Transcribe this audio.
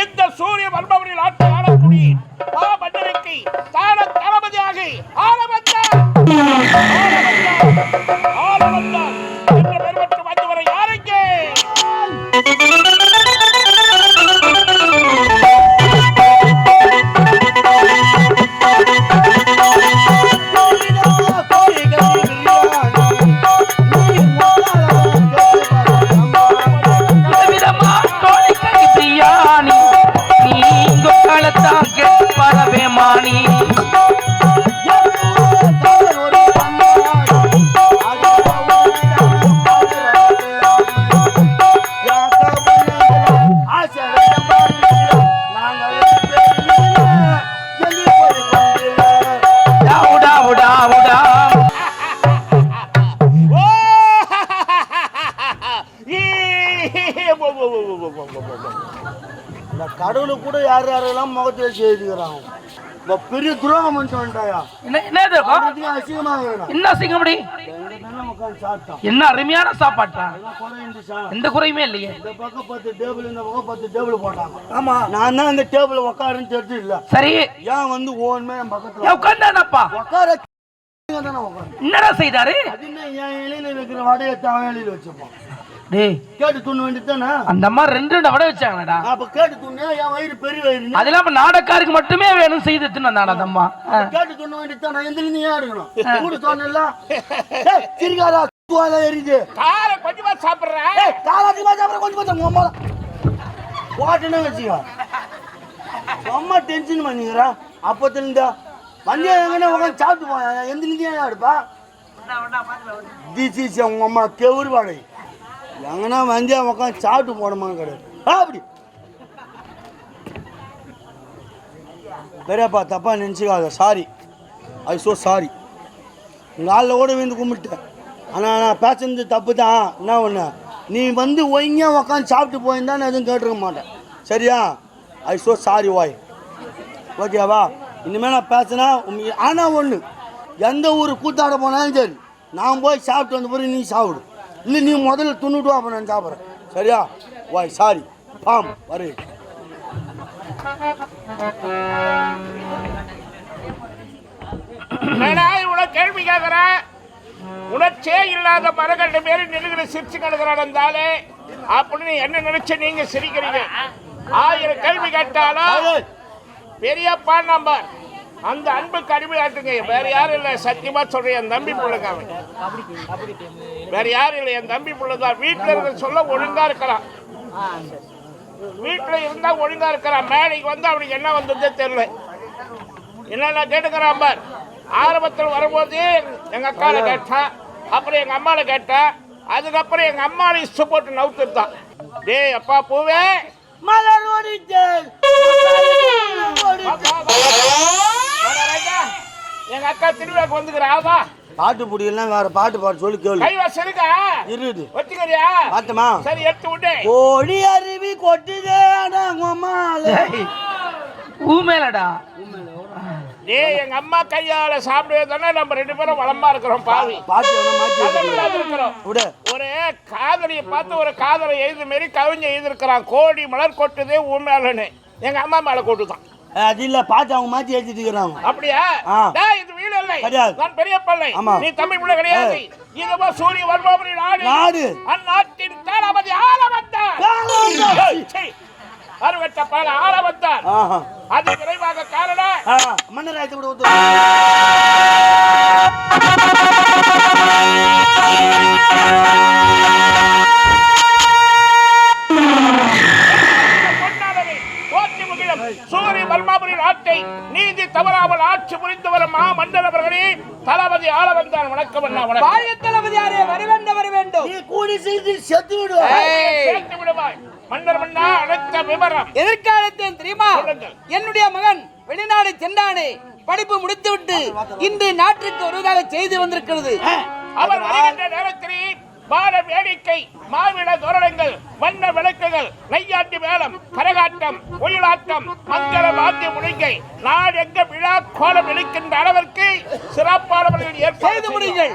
இந்த சூரிய வர்மவரில் ஆட்சி ஆடக்கூடிய மா மன்னருக்கு தான தளபதியாக ஆரம்பத்தார் ஆரம்பத்தார் என்ற ராணி கடவுளுக்கு கூட யார் யாரெல்லாம் முகத்தில் செய்துக்கிறாங்க பெரிய துரோகம் என்ன என்ன என்ன சாப்பிட்டான். என்ன அருமையான சாப்பாட்டா? எந்த குறையுமே இல்லையே. இந்த பக்கம் பத்து டேபிள் இந்த பக்கம் பத்து டேபிள் போட்டாங்க. ஆமா. நான் தான் இந்த டேபிள் உட்காருன்னு தெரிஞ்சு இல்ல சரி. ஏன் வந்து ஓன்மே என் பக்கத்துல ஏன் உட்கார்ந்தானப்பா உட்கார தானே உட்காந்து என்னடா செய்தாரு? அது என்ன என் இலையில வைக்கிற வடையை தான் இலையில டேய் கேட்டு துண்ணு வேண்டியதானே அந்த அம்மா ரெண்டு ரெண்டு வடை வச்சாங்கடா. அப்ப கேட்டு துண்ணு என் வயிறு பெரிய வயிறு அது இல்லாம நாடக்காருக்கு மட்டுமே வேணும் செய்து எடுத்துன்னு வந்தாடா அந்த அம்மா. கேட்டு துண்ணு வேண்டியதானே எந்திரிந்து ஏன் எடுக்கணும் கூட சொன்னல சிரிக்காரா துவால எரியுது? காரை கொஞ்சமா சாப்பிடுறேன் ஏய், காலாட்டி மாதிரி அப்புறம் கொஞ்சம் கொஞ்சம் உங்க அம்மால போட்டுன்னு வச்சுக்கோ. அம்மா டென்ஷன் பண்ணிக்கிறா. அப்பத்துல இருந்தா வண்டியா எங்கன்னா உட்காந்து சாப்பிட்டு போயா எந்த நிதியா எடுப்பா திஸ் இஸ் உங்க அம்மா கெவுரு வாடகை. எங்கன்னா வண்டியா உட்காந்து சாப்பிட்டு போனமா கிடையாது அப்படி. பெரியப்பா தப்பா நினச்சிக்காத சாரி ஐ ஸோ சாரி உங்கள் ஆளில் கூட வந்து கும்பிட்டேன். ஆனால் நான் பேசுனது தப்பு தான் என்ன ஒன்று நீ வந்து ஒய்ங்க உக்காந்து சாப்பிட்டு போயிருந்தா நான் எதுவும் கேட்டுருக்க மாட்டேன். சரியா? ஐ ஸோ சாரி வாய் ஓகேவா இனிமேல் நான் பேசுனா ஆனால் ஒன்று எந்த ஊர் கூத்தாட போனாலும் சரி நான் போய் சாப்பிட்டு வந்த பிறகு நீ சாப்பிடு. இல்லை நீ முதல்ல துண்ணுட்டு அப்போ நான் சாப்பிட்றேன். சரியா? வாய் சாரி. பாம் வரு. இவ்வளவு கேள்வி கேட்கிறேன் உணர்ச்சே இல்லாத மரகண்ட பேரு நிலுகிற சிரிச்சு கிடக்கிறாடந்தாலே அப்படின்னு என்ன நினைச்சு நீங்க சிரிக்கிறீங்க? ஆயிரம் கேள்வி கேட்டாலும் பெரியப்பா நம்பர். அந்த அன்புக்கு அடிமையாட்டுங்க வேற யாரும் இல்லை. சத்தியமா சொல்றேன். என் தம்பி பிள்ளைங்க அவன் வேற யாரும் இல்லை. என் தம்பி பிள்ளைதான். வீட்டில் இருக்க சொல்ல ஒழுங்கா இருக்கிறான் வீட்டில் இருந்தா ஒழுங்கா இருக்கிறான் மேடைக்கு வந்து அவனுக்கு என்ன வந்ததே தெரியல. என்னென்ன கேட்டுக்கிறான் பார். ஆரம்பத்தில் வரும்போது எங்க அக்கால கேட்டான் அப்புறம் எங்க அம்மால கேட்டான் அதுக்கப்புறம் எங்க அம்மாவை இஷ்டம் நவுத்துட்டான். டேய் அப்பா பூவே. மலர் ஒடித்தேன் திருவிழாக்கு வந்துக்கிறாவா பாட்டு பிடிக்கலாம் வேற பாட்டு பாட்டு சொல்லி கேளு. கை வசருக்கா இருக்குது வச்சுக்கிறியா பாட்டுமா சரி எடுத்து விட்டு கோழி அருவி கொட்டுதே ஊமேலடா டேய் எங்க அம்மா கையால சாப்பிடுவே தானே நம்ம ரெண்டு பேரும் வளமா இருக்கிறோம் பாவி. பாட்டு. பிள்ளையா இருக்கிறோம் விடு. ஒரு காதலியை பார்த்து ஒரு காதலை எழுது மாரி கவிஞ எழுதிருக்கிறான் கோடி மலர் கொட்டுதே உண்மையாளன்னு எங்க அம்மா மேல கொட்டுதான். அது இல்ல பாட்டு அவங்க மாத்தி எழுதிட்டு இருக்கிறாங்க. அப்படியா? கிடையாது. நான் பெரிய பிள்ளை. நீ தமிழ் பிள்ளை கிடையாது. இதுவோ சூரிய வர்மாபுரி நாடு. நாடு. அந்நாட்டின் தளபதி ஆளவந்தார் அறுவட்ட பால ஆளவந்தார் ஆஹா. அது விரைவாக காரணம் ஆ, மன்னர் வர்மாபுரி நாட்டை நீதி தவறாமல் ஆட்சி புரிந்து வரும் மா மன்னர் அவர்களே தளபதி ஆளவந்தான் வணக்கம் அண்ணா வணக்கம். பாளைய தளபதியாரே வர வேண்டும் வர வேண்டும். நீ கூடி செய்து செத்து விடு சேர்த்து விடுவாய். மன்னர் மன்னா அழைத்த விவரம். எதிர்காலத்தில் தெரியுமா? சொல்லுங்கள். என்னுடைய மகன் வெளிநாடு சென்றானே. படிப்பு முடித்துவிட்டு இன்று நாட்டிற்கு வருவதாக செய்தி வந்திருக்கிறது. அவர் வருகின்ற நேரத்தில் வார வேடிக்கை மாவிட கோலம் இழுக்கின்ற அளவிற்கு சிறப்பானவர்கள் ஏற்பாடு செய்து முடியுங்கள்.